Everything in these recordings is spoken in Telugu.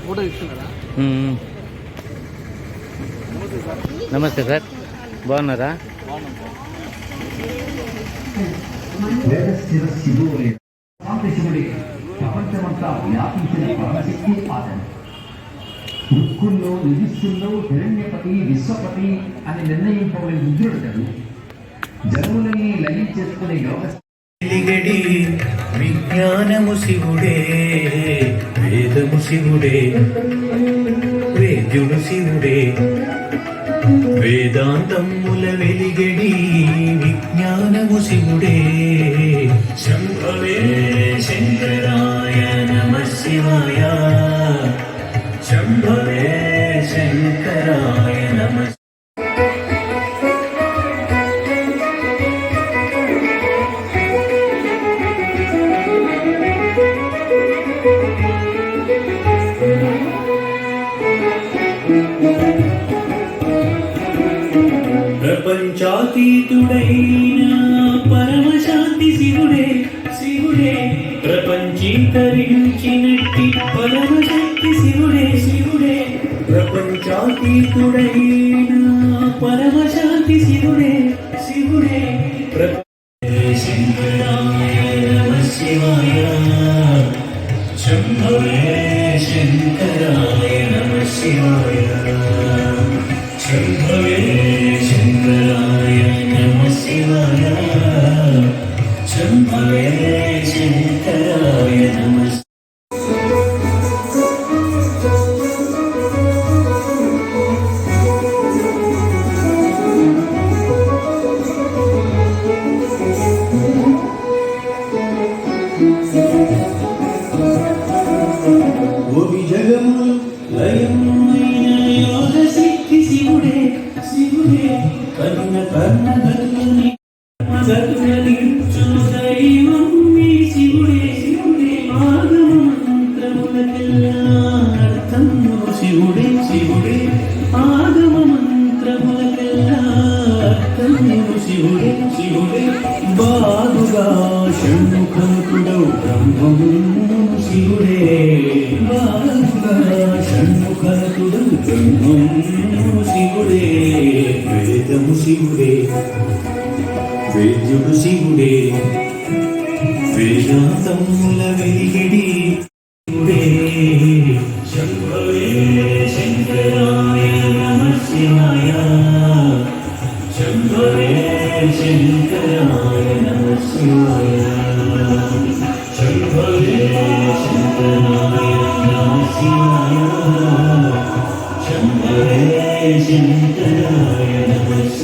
ఫోటో తీసుకున్నారా మ్మ్. నమస్తే సార్. బాగున్నారా? ప్రపంచమంతా వ్యాపించిన పరమశక్తి ఆతను రుక్కుల్లో నిధిస్తుల్లో హిరణ్యపతి విశ్వపతి అని నిర్ణయింపబడిన లయం చేసుకునే వెలిగడి విజ్ఞానము శివుడే వేదము శివుడే వేద్యుడు శివుడే వేదాంతముల వెలిగడి విజ్ఞానము శివుడే ప్రపంచీకరించినట్టి ప్రపంచీకరించినట్టి పరమశక్తి శివుడే శివుడే. ప్రపంచాతీతుడైన పరమశాంతి శివుడే శివుడే. శంకరాయ నమ శివాయ శంభవే శంకరాయ నమ శివాయ శంభవే శంకరాయ నమ శివాయ శంభవే బాగుగా షణ్ముఖముడవు బ్రహ్మము శివుడే బాగుగా షణ్ముఖముడవు బ్రహ్మము శివుడే వేదము శివుడే వేద్యుడు శివుడే వేదాంతముల వెలిగిడి శివుడే శంభవే శంకరాయ నమ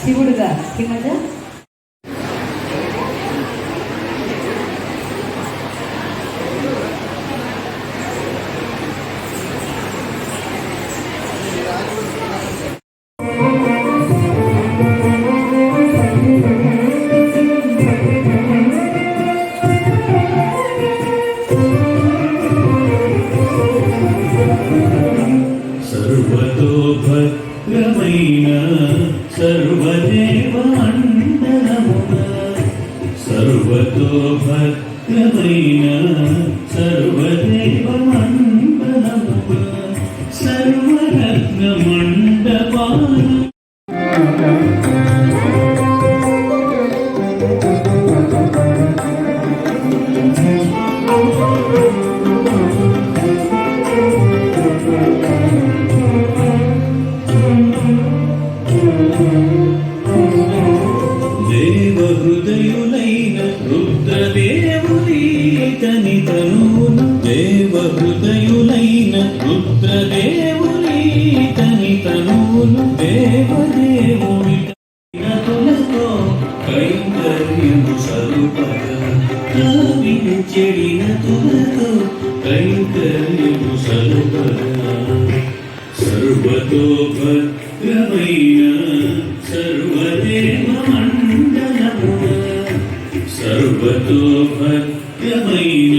శివుడుగా హిమజ సర్వతో భద్రమైన తనువును దేవ హృదయులైన రుద్రదేవుని తని తనువును దేవదేవుని తులతో కైంకర్యము సరుపగా. చెడిన తులతో కైంకర్యము సలుపగా సర్వతో భద్రమైన సర్వదేవ మండలము సర్వతో భద్రమైన